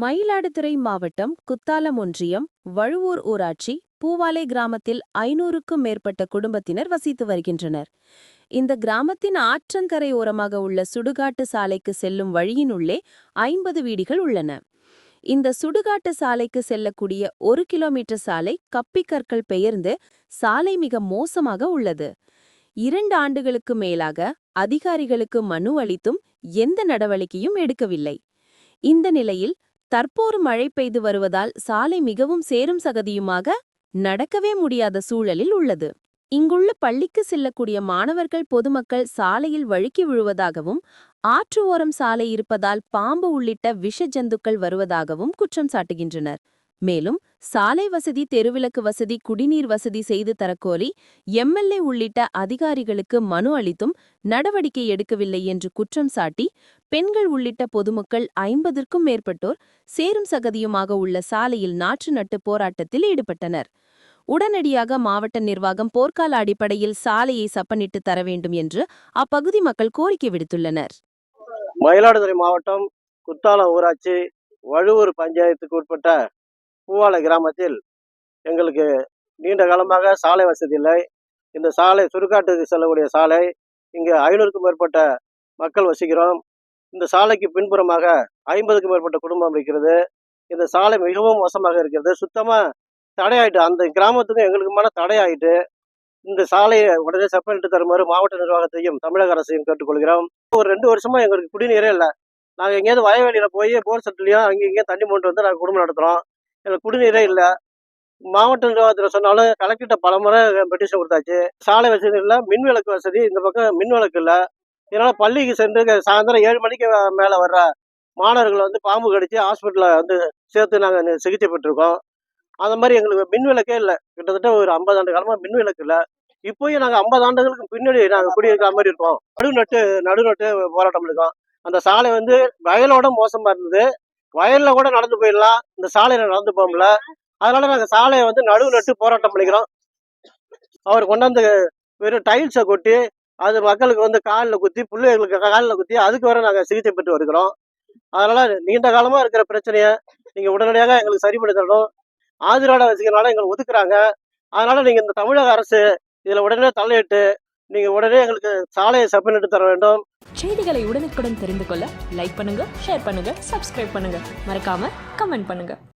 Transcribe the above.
மயிலாடுதுறை மாவட்டம் குத்தாலம் ஒன்றியம் வழுவூர் ஊராட்சி பூவாலை கிராமத்தில் ஐநூறுக்கும் மேற்பட்ட குடும்பத்தினர் வசித்து வருகின்றனர். இந்த கிராமத்தின் ஆற்றங்கரை ஓரமாக உள்ள சுடுகாட்டு சாலைக்கு செல்லும் வழியினுள்ளே ஐம்பது வீடுகள் உள்ளன. இந்த சுடுகாட்டு சாலைக்கு செல்லக்கூடிய ஒரு கிலோமீட்டர் சாலை கப்பிக்கற்கள் பெயர்ந்து சாலை மிக மோசமாக உள்ளது. இரண்டு ஆண்டுகளுக்கு மேலாக அதிகாரிகளுக்கு மனு அளித்தும் எந்த நடவடிக்கையும் எடுக்கவில்லை. இந்த நிலையில் தற்போது மழை பெய்து வருவதால் சாலை மிகவும் சேரும் சகதியுமாக நடக்கவே முடியாத சூழலில் உள்ளது. இங்குள்ள பள்ளிக்கு செல்லக்கூடிய மாணவர்கள் பொதுமக்கள் சாலையில் வழுக்கி விழுவதாகவும் ஆற்று ஓரம் சாலை இருப்பதால் பாம்பு உள்ளிட்ட விஷ ஜந்துக்கள் வருவதாகவும் குற்றம் சாட்டுகின்றனர். மேலும் சாலை வசதி தெருவிளக்கு வசதி குடிநீர் வசதி செய்து தரக்கோரி எம்எல்ஏ உள்ளிட்ட அதிகாரிகளுக்கு மனு அளித்தும் நடவடிக்கை எடுக்கவில்லை என்று குற்றம் சாட்டி பெண்கள் உள்ளிட்ட பொதுமக்கள் ஐம்பதற்கும் மேற்பட்டோர் சேரும் சகதியுமாக உள்ள சாலையில் நாற்று நட்டு போராட்டத்தில் ஈடுபட்டனர். உடனடியாக மாவட்ட நிர்வாகம் போர்க்கால அடிப்படையில் சாலையை சப்பனிட்டு தர வேண்டும் என்று அப்பகுதி மக்கள் கோரிக்கை விடுத்துள்ளனர். மயிலாடுதுறை மாவட்டம் குத்தாலம் ஊராட்சி வழுவூர் பஞ்சாயத்துக்கு உட்பட்ட பூவாலை கிராமத்தில் எங்களுக்கு நீண்ட காலமாக சாலை வசதி இல்லை. இந்த சாலை சுருக்காட்டுக்கு செல்லக்கூடிய சாலை. இங்கே ஐநூறுக்கும் மேற்பட்ட மக்கள் வசிக்கிறோம். இந்த சாலைக்கு பின்புறமாக ஐம்பதுக்கும் மேற்பட்ட குடும்பம் இருக்கிறது. இந்த சாலை மிகவும் மோசமாக இருக்கிறது. சுத்தமாக தடையாயிட்டு அந்த கிராமத்துக்கும் எங்களுக்குமான தடையாயிட்டு இந்த சாலையை உடனே செப்பனிட்டு தருமாறு மாவட்ட நிர்வாகத்தையும் தமிழக அரசையும் கேட்டுக்கொள்கிறோம். ஒரு ரெண்டு வருஷமா எங்களுக்கு குடிநீரே இல்லை. நாங்கள் எங்கேயாவது வயவெளியில் போய் போர் செட்டுலையும் அங்கே இங்கேயும் தண்ணி மூன்று வந்து நாங்கள் குடும்பம் நடத்துகிறோம் எங்களுக்கு குடிநீரே இல்லை. மாவட்ட நிர்வாகத்தில் சொன்னாலும் கலெக்டர்கிட்ட பலமுறை பெட்டிஷன் கொடுத்தாச்சு. சாலை வசதி இல்லை மின் விளக்கு வசதி இந்த பக்கம் மின் விளக்கு இல்லை. இதனால் பள்ளிக்கு சென்று சாயந்தரம் ஏழு மணிக்கு மேலே வர்ற மாணவர்களை வந்து பாம்பு கடித்து ஹாஸ்பிட்டலில் வந்து சேர்த்து நாங்கள் சிகிச்சை பெற்றிருக்கோம். அந்த மாதிரி எங்களுக்கு மின் விளக்கே இல்லை. கிட்டத்தட்ட ஒரு ஐம்பது ஆண்டு காலமாக மின் விளக்கு இல்லை. இப்போயும் நாங்கள் ஐம்பது ஆண்டுகளுக்கு பின்னாடி நாங்கள் குடியிருக்கிற மாதிரி இருக்கோம். நடுநட்டு நடுநட்டு போராட்டம் இருக்கோம். அந்த சாலை வந்து வயலோட மோசமாக இருந்தது. வயலில் கூட நடந்து போயிடலாம். இந்த சாலையில நடந்து போகல அதனால நாங்கள் சாலையை வந்து நடுவு நட்டு போராட்டம் பண்ணிக்கிறோம். அவர் கொண்டாந்து வெறும் டைல்ஸை கொட்டி அது மக்களுக்கு வந்து காலில் குத்தி பிள்ளைகளுக்கு காலில் குத்தி அதுக்கு வர நாங்கள் சிகிச்சை பெற்று வருகிறோம். அதனால நீண்ட காலமாக இருக்கிற பிரச்சனையை நீங்கள் உடனடியாக எங்களுக்கு சரி தரணும். ஆதிராட வசிக்கிறனால எங்களை ஒதுக்குறாங்க. அதனால நீங்கள் இந்த தமிழக அரசு இதில் உடனே தலையிட்டு நீங்க உடனே எங்களுக்கு சாலையை செப்பனிட்டு தர வேண்டும். செய்திகளை உடனுக்குடன் தெரிந்து கொள்ள லைக் பண்ணுங்க ஷேர் பண்ணுங்க சப்ஸ்கிரைப் பண்ணுங்க. மறக்காம கமெண்ட் பண்ணுங்க.